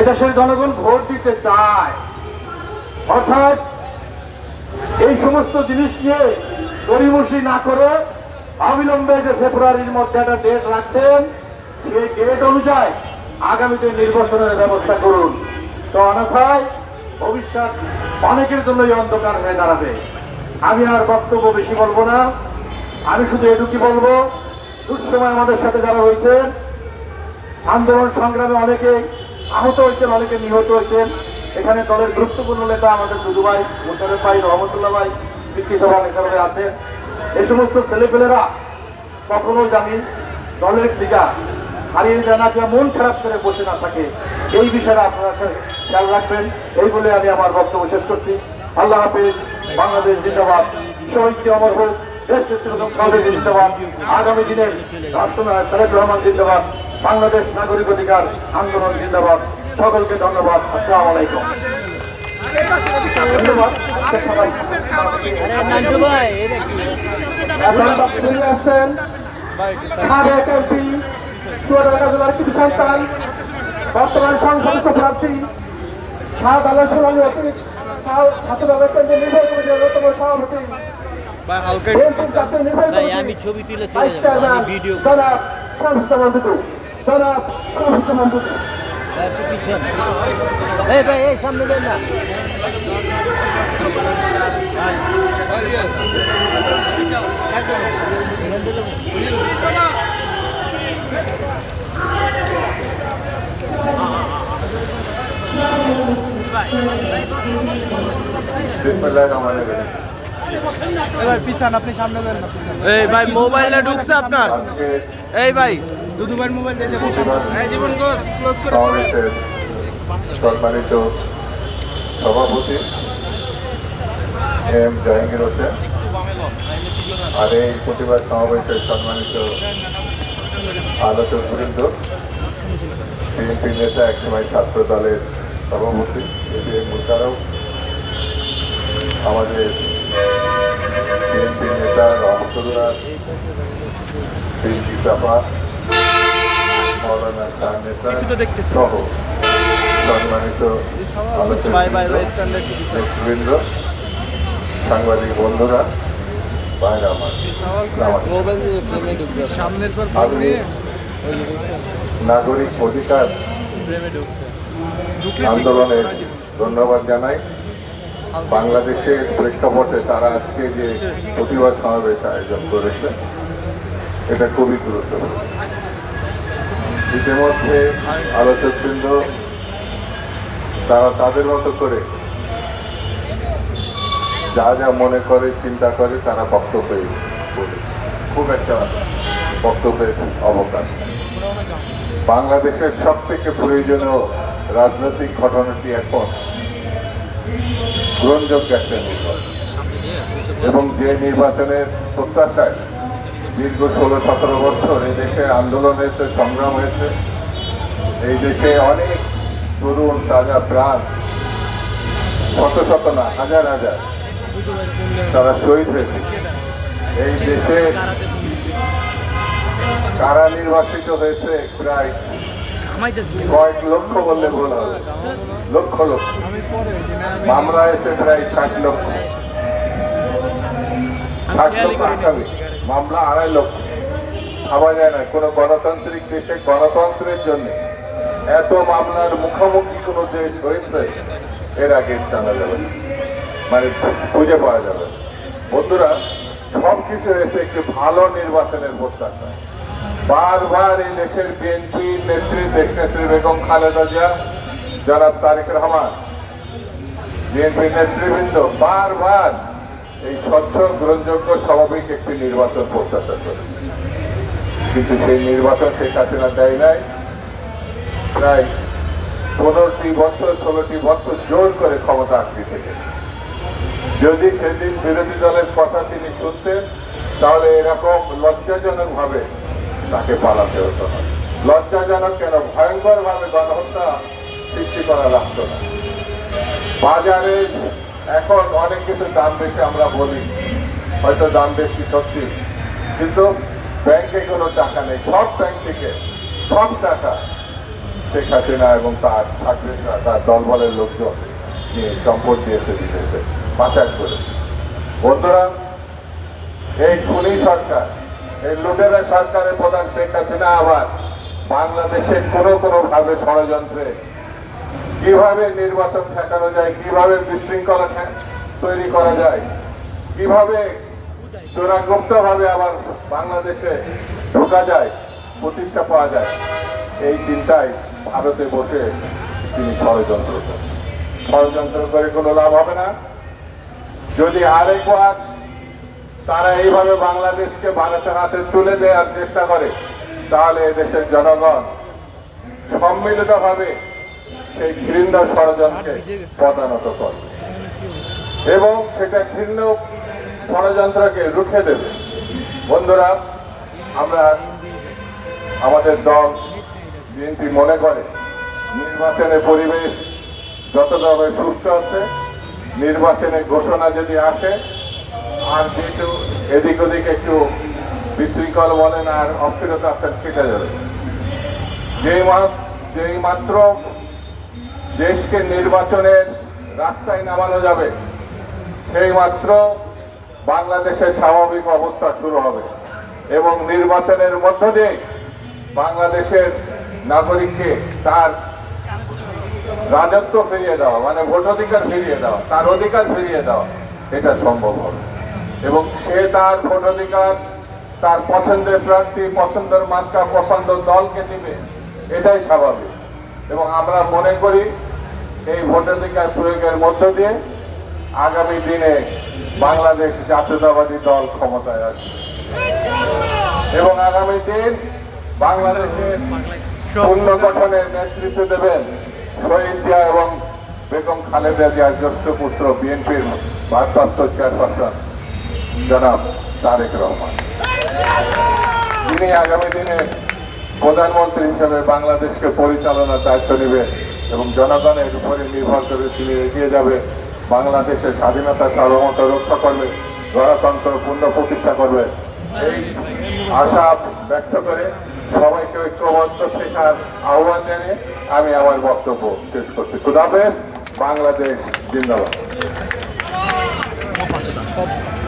এদেশের জনগণ ভোট দিতে চায়। অর্থাৎ এই সমস্ত জিনিস নিয়ে গরিমসি না করে অবিলম্বে যে ফেব্রুয়ারির মধ্যে একটা ডেট রাখছেন, সেই ডেট অনুযায়ী আগামীতে নির্বাচনের ব্যবস্থা করুন। তো অন্যথায় ভবিষ্যৎ অনেকের জন্যই অন্ধকার হয়ে দাঁড়াবে। আমি আর বক্তব্য বেশি বলব না। আমি শুধু এটুকুই বলব, দুঃসময় আমাদের সাথে যারা হয়েছেন আন্দোলন সংগ্রামে অনেকে আহত হয়েছেন অনেকে নিহত হয়েছেন এখানে দলের গুরুত্বপূর্ণ নেতা আমাদের দুদু ভাই ভাই, রহমতুল্লাহ ভাই বৃত্তি সভা হিসাবে আছে। এই সমস্ত ছেলেপেলেরা কখনো জানি দলের দিকা হারিয়ে যায় না মন খারাপ করে বসে না থাকে। এই বিষয়টা আপনারা খেয়াল রাখবেন। এই বলে আমি আমার বক্তব্য শেষ করছি। আল্লাহ হাফিজ, বাংলাদেশ জিন্দাবাদ। শহীদ অমর হোক দেশ নেতৃত্ব জিন্দাবাদ। আগামী দিনের রাষ্ট্রনায়ক তারেক রহমান জিন্দাবাদ। বাংলাদেশ নাগরিক অধিকার আন্দোলন জিন্দাবাদ। সকলকে ধন্যবাদ। আসসালামু আলাইকুম। ধন্যবাদ। সবাই এখন বক্তব্যে আসছেন সাবেক এমপি চুয়াডাঙ্গা জেলার কৃষি সন্তান বর্তমান সংসদ প্রার্থী আলো সোনালী আমি ছবি তুলে চলে যাব, ভিডিও জনাব শামসুজ্জামান মন্ডুটু জনাব শামসুজ্জামান মন্ডুটু একটু পিছনে এই ভাই এই সামনে দেন না এবার পিছান আপনি সামনে দেন না এই ভাই মোবাইলটা ঢুকছে আপনার এই ভাই দুদু ভাই মোবাইল দিয়ে এই জীবন ঘোষ ক্লোজ করে সম্মানিত সভাপতি এম জাহাঙ্গীর হোসেন আর এই প্রতিবাদ সমাবেশের সম্মানিত আলোচক বৃন্দ বিএনপি নেতা একসময় ছাত্র দলের সভাপতি এটি মুশারফ আমাদের বিএনপি নেতা রহমতুল্লাহ বিএনপি চাপা তো দেখতেছি। সম্মানিত সাংবাদিক বন্ধুরা সামনের পর নাগরিক অধিকার আন্দোলনের ধন্যবাদ জানাই। বাংলাদেশের প্রেক্ষাপটে তারা আজকে যে প্রতিবাদ সমাবেশ আয়োজন করেছে এটা খুবই গুরুত্বপূর্ণ। ইতিমধ্যে আলোচকবৃন্দ তারা তাদের মতো করে যা যা মনে করে, চিন্তা করে, তারা বক্তব্য খুব একটা বক্তব্যের অবকাশ বাংলাদেশের সব থেকে প্রয়োজনীয় রাজনৈতিক ঘটনাটি এখন গ্রহণযোগ্য একটা নির্বাচন। এবং যে নির্বাচনের প্রত্যাশায় দীর্ঘ ষোলো সতেরো বছর এই দেশে আন্দোলন হয়েছে, সংগ্রাম হয়েছে। এই দেশে অনেক তরুণ তাজা প্রাণ, শত শত না, হাজার হাজার তারা শহীদ হয়েছে। এই দেশে কারা নির্বাচিত হয়েছে প্রায় কয়েক লক্ষ বললে ভুল হবে। লক্ষ লক্ষ। মামলা এসে প্রায় ষাট লক্ষ। ষাট লক্ষ মামলা আড়াই লক্ষ। ভাবা যায় না কোনো গণতান্ত্রিক দেশে গণতন্ত্রের জন্য এত মামলার মুখোমুখি কোনো দেশ হয়েছে, এর আগে জানা যাবে মানে খুঁজে পাওয়া যাবে বন্ধুরা, সব কিছু এসে একটি ভালো নির্বাচনের প্রত্যাশা বারবার এই দেশের বিএনপি নেত্রী দেশ নেত্রী বেগম খালেদা জিয়া, জনাব তারেক রহমান, বিএনপি নেতৃবৃন্দ, বারবার এই স্বচ্ছ গ্রহণযোগ্য স্বাভাবিক একটি নির্বাচন প্রত্যাশা করে। কিন্তু সেই নির্বাচন শেখ হাসিনা দেয় নাই। প্রায় পনেরোটি বছর, ষোলোটি বছর জোর করে ক্ষমতা আঁকড়ে থেকে। যদি সেদিন বিরোধী দলের কথা তিনি শুনতেন, তাহলে এরকম লজ্জাজনক ভাবে তাকে পালাতে হতো না। লজ্জাজনক কেন? ভয়ঙ্কর ভাবে গণহত্যা সৃষ্টি করা লাগতো না। বাজারে এখন অনেক কিছু দাম বেশি আমরা বলি। হয়তো দাম বেশি সত্যি। কিন্তু ব্যাংকে কোনো টাকা নেই। সব ব্যাংক থেকে, সব টাকা শেখ হাসিনা এবং তার ছাত্রীরা তার দলবলের লোকজন নিয়ে সম্পদ দিয়েছে দিতেছে পাচার করে। বন্ধুরা, এই খুনি সরকার, এই লুটেরা সরকারের প্রধান শেখ হাসিনা আবার বাংলাদেশে কোনো কোনো ভাবে ষড়যন্ত্রে কীভাবে নির্বাচন ঠেকানো যায়, কীভাবে বিশৃঙ্খলা তৈরি করা যায়, কীভাবে চোরাগুপ্ত ভাবে আবার বাংলাদেশে ঢোকা যায়, প্রতিষ্ঠা পাওয়া যায়, এই চিন্তায় ভারতে বসে তিনি ষড়যন্ত্র করেন ষড়যন্ত্র করে কোনো লাভ হবে না। যদি আরেকবার তারা এইভাবে বাংলাদেশকে ভারতের হাতে তুলে দেওয়ার চেষ্টা করে, তাহলে দেশের জনগণ সম্মিলিতভাবে সেই ঘৃণ্য ষড়যন্ত্রকে পদানত করবে এবং সেটা ঘৃণ্য ষড়যন্ত্রকে রুখে দেবে। বন্ধুরা, আমরা আমাদের দল বিএনপি মনে করে নির্বাচনের পরিবেশ যতভাবে সুস্থ আছে নির্বাচনের ঘোষণা যদি আসে, আর যেহেতু এদিক ওদিক একটু বিশৃঙ্খল বলেন আর অস্থিরতা আসেন কেটে যাবে। যেই মাত্র দেশকে নির্বাচনের রাস্তায় নামানো যাবে। সেই মাত্র বাংলাদেশের স্বাভাবিক অবস্থা শুরু হবে এবং নির্বাচনের মধ্য দিয়ে বাংলাদেশের নাগরিককে তার রাজত্ব ফিরিয়ে দেওয়া মানে ভোটাধিকার ফিরিয়ে দেওয়া, তার অধিকার ফিরিয়ে দেওয়া, এটা সম্ভব হবে। এবং সে তার ভোটাধিকার তার পছন্দের প্রার্থী, পছন্দের মাত্রা পছন্দ দলকে দিবে, এটাই স্বাভাবিক। এবং আমরা মনে করি এই ভোটাধিকার প্রয়োগের মধ্য দিয়ে আগামী দিনে বাংলাদেশ জাতীয়তাবাদী দল ক্ষমতায় আসবে। এবং আগামী দিন বাংলাদেশের পুনর্গঠনের নেতৃত্ব দেবেন শহীদ জিয়া এবং বেগম খালেদা জিয়ার জ্যেষ্ঠ পুত্র বিএনপির ভারপ্রাপ্ত চেয়ারপারসন জনাব তারেক রহমান। তিনি আগামী দিনে প্রধানমন্ত্রী হিসেবে বাংলাদেশকে পরিচালনার দায়িত্ব নেবে এবং জনগণের উপরে নির্ভর করে তিনি এগিয়ে যাবে। বাংলাদেশের স্বাধীনতা সার্বভৌমত্ব রক্ষা করবে, গণতন্ত্র পূর্ণ প্রতিষ্ঠা করবে। এই আশা ব্যক্ত করে সবাইকে ঐক্যবদ্ধ শেখার আহ্বান জানিয়ে আমি আমার বক্তব্য শেষ করছি। খুদাফেজ বাংলাদেশ জিন্দাবাদ।